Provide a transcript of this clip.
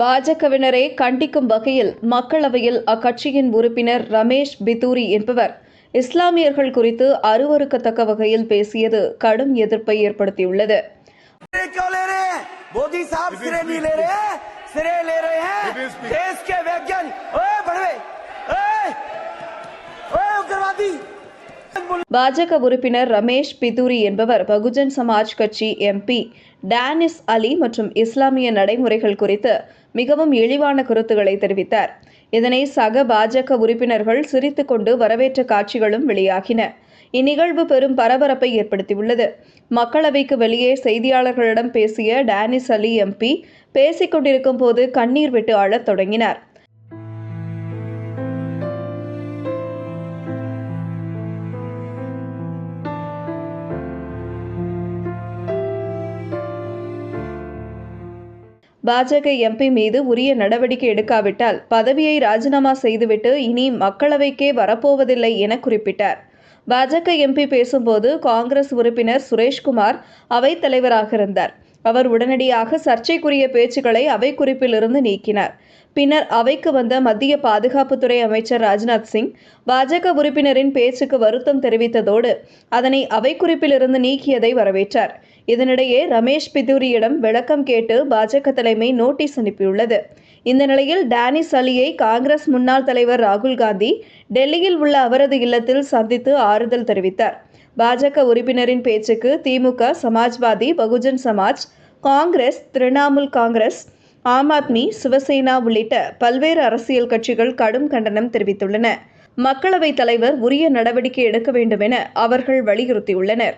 பாஜகவினரை கண்டிக்கும் வகையில் மக்களவையில் அக்கட்சியின் உறுப்பினர் ரமேஷ் பிதூரி என்பவர் இஸ்லாமியர்கள் குறித்து அருவருக்கத்தக்க வகையில் பேசியது கடும் எதிர்ப்பை ஏற்படுத்தியுள்ளது सिरे क्यों ले रहे हैं मोदी साहब सिरे नहीं ले रहे हैं सिरे ले रहे हैं It is speech. देश के वैज्ञानिक பாஜக உறுப்பினர் ரமேஷ் பிதூரி என்பவர் பகுஜன் சமாஜ் கட்சி எம்பி டேனிஸ் அலி மற்றும் இஸ்லாமிய நடைமுறைகள் குறித்து மிகவும் இழிவான கருத்துக்களை தெரிவித்தார். இதனை சக பாஜக உறுப்பினர்கள் சிரித்துக்கொண்டு வரவேற்ற காட்சிகளும் வெளியாகின. இந்நிகழ்வு பெரும் பரபரப்பை ஏற்படுத்தியுள்ளது. மக்களவைக்கு வெளியே செய்தியாளர்களிடம் பேசிய டேனிஸ் அலி எம்பி பேசிக்கொண்டிருக்கும் போது கண்ணீர் விட்டு அழத் தொடங்கினார். பாஜக எம்பி மீது உரிய நடவடிக்கை எடுக்காவிட்டால் பதவியை ராஜினாமா செய்துவிட்டு இனி மக்களவைக்கே வரப்போவதில்லை என குறிப்பிட்டார். பாஜக எம்பி பேசும்போது காங்கிரஸ் உறுப்பினர் சுரேஷ்குமார் அவைத் தலைவராக இருந்தார். அவர் உடனடியாக சர்ச்சைக்குரிய பேச்சுக்களை அவை குறிப்பிலிருந்து நீக்கினார். பின்னர் அவைக்கு வந்த மத்திய பாதுகாப்புத்துறை அமைச்சர் ராஜ்நாத் சிங் பாஜக உறுப்பினரின் பேச்சுக்கு வருத்தம் தெரிவித்ததோடு அதனை அவை குறிப்பிலிருந்து நீக்கியதை வரவேற்றார். இதனிடையே ரமேஷ் பிதூரியிடம் விளக்கம் கேட்டு பாஜக தலைமை நோட்டீஸ் அனுப்பியுள்ளது. இந்த நிலையில் டேனிஸ் அலியை காங்கிரஸ் முன்னாள் தலைவர் ராகுல் காந்தி டெல்லியில் உள்ள அவரது இல்லத்தில் சந்தித்து ஆறுதல் தெரிவித்தார். பாஜக உறுப்பினரின் பேச்சுக்கு திமுக சமாஜ்வாதி பகுஜன் சமாஜ் காங்கிரஸ் திரிணாமுல் காங்கிரஸ் ஆம் ஆத்மி சிவசேனா உள்ளிட்ட பல்வேறு அரசியல் கட்சிகள் கடும் கண்டனம் தெரிவித்துள்ளன. மக்களவைத் தலைவர் உரிய நடவடிக்கை எடுக்க வேண்டும் என அவர்கள் வலியுறுத்தியுள்ளனர்.